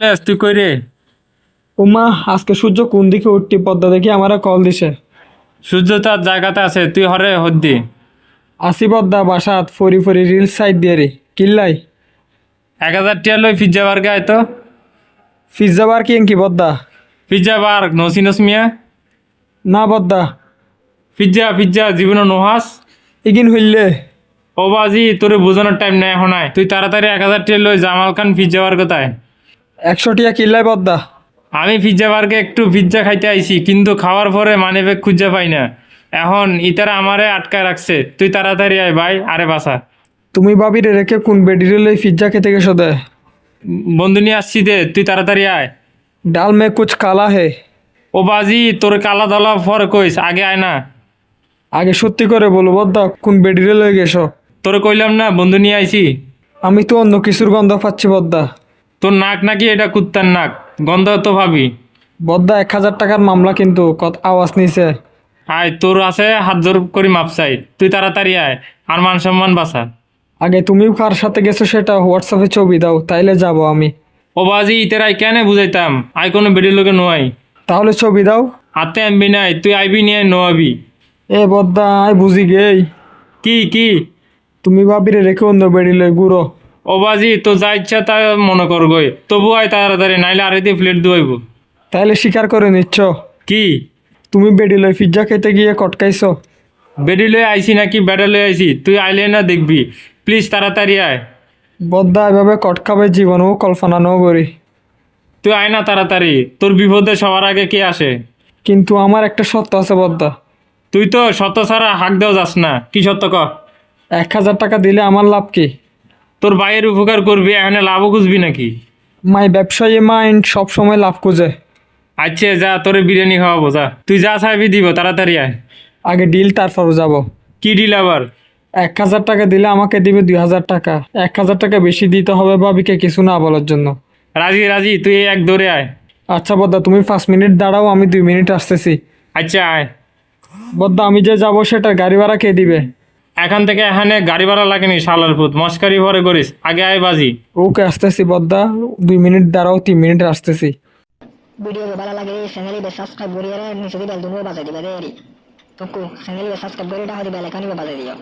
S, তুই কই রে? উমা আজকে সূর্য কোন দিকে উঠতি পদ্মা দেখি আমারা কল দিছে। সূর্য তার জায়গাতে আছে তুই হরে হদ্দি। আসি পদ্মা বাসাত ফরি ফরি রিল সাইড দিয়ে রে। কিল্লাই। এক হাজার টিয়া লই পিজ্জা গায় তো। পিজ্জা বার কি কি পদ্মা? পিজ্জা বার নসিনস মিয়া। না পদ্মা। পিজ্জা পিজ্জা জীবনে নোহাস ইগিন হইলে। ও বাজি তোরে বোঝানোর টাইম নাই এখন তুই তাড়াতাড়ি এক হাজার টিয়া লই জামাল খান পিজ্জা বার কোথায়? একশো টিয়া কিল্লাই পদ্মা। আমি পিজ্জা বারকে একটু পিজ্জা খাইতে আইছি কিন্তু খাওয়ার পরে মানে ব্যাগ খুঁজে পাই না। এখন ইতারা আমারে আটকায় রাখছে। তুই তাড়াতাড়ি আয় ভাই আরে বাসা তুমি ভাবি রে রেখে কোন বেডিরে লই পিজ্জা খেতে গেছো দে। বন্ধু নিয়ে আসছি দে তুই তাড়াতাড়ি আয়। ডাল মে কুছ কালা হে। ও বাজি তোর কালা দলা পরে কইস আগে আয় না। আগে সত্যি করে বলো বদ্দা কোন বেডিরে লই গেছো। তোর কইলাম না বন্ধু নিয়ে আইছি। আমি তো অন্য কিছুর গন্ধ পাচ্ছি বদ্দা তোর নাক নাকি এটা কুত্তার নাক? গন্ধ তো ভাবি বদ্দা এক হাজার টাকার মামলা কিন্তু কত আওয়াজ নিছে। আয় তোর আছে হাত জোর করি মাপ চাই। তুই তাড়াতাড়ি আয় আর মান সম্মান বাঁচা। আগে তুমিও কার সাথে গেছো সেটা হোয়াটসঅ্যাপে ছবি দাও তাইলে যাব আমি। ও বাজি ইতের ইতেরাই কেন বুঝাইতাম? আয় কোনো বেডির লোকে নোয়াই। তাহলে ছবি দাও। হাতে আনবি নাই তুই আইবি নিয়ে নোয়াবি। এ বদ্দা আই বুঝি গেই। কি কি? তুমি ভাবি রে রেখে অন্য বেডি লই গুড়ো ও বাজি তো যা ইচ্ছা তা মনে কর গই। তবু আয় তাড়াতাড়ি নাইলে আরে দিয়ে প্লেট দুয়াইব তাইলে স্বীকার করে নিচ্ছ। কি? তুমি বেডি লই পিজ্জা খেতে গিয়ে কটকাইছো। বেডি লয়ে আইছি নাকি বেডা লয়ে আইছি? তুই আইলে না দেখবি। প্লিজ তাড়াতাড়ি আয়। বদ্দা এভাবে কটকাবে জীবনও কল্পনা নও করি। তুই আয় না তাড়াতাড়ি। তোর বিপদে সবার আগে কে আসে? কিন্তু আমার একটা সত্য আছে বদ্দা। তুই তো শত ছাড়া হাক দেওয়া যাস না। কি সত্য ক? এক হাজার টাকা দিলে আমার লাভ কি? তোর ভাইয়ের উপকার করবি এখানে লাভও খুঁজবি নাকি? মাই ব্যবসায়ী মাইন্ড সবসময় লাভ খুঁজে। আচ্ছা যা তোর বিরিয়ানি খাওয়াবো যা। তুই যা চাইবি দিব তাড়াতাড়ি আয়। আগে ডিল তারপর যাব। কি ডিল আবার? এক হাজার টাকা দিলে আমাকে দিবে দুই হাজার টাকা। এক হাজার টাকা বেশি দিতে হবে ভাবিকে কিছু না বলার জন্য। রাজি রাজি তুই এক দৌড়ে আয়। আচ্ছা বদ্দা তুমি পাঁচ মিনিট দাঁড়াও আমি দুই মিনিট আসতেছি। আচ্ছা আয়। বদ্দা আমি যে যাব সেটা গাড়ি ভাড়া কে দিবে? এখান থেকে এখানে গাড়ি ভাড়া লাগেনি শালার পুত মস্কারি ভরে করিস আগে আয় বাজি। ওকে আসতেছি বদ্দা দুই মিনিট দাঁড়াও তিন মিনিট আসতেছি। ভিডিও ভালো লাগে চ্যানেলটি সাবস্ক্রাইব করে নিচে দিবে দুটো বাজাই দিবে রে। তুকু সাবস্ক্রাইব করে টাকা দিবে লেখানি বাজাই দিও।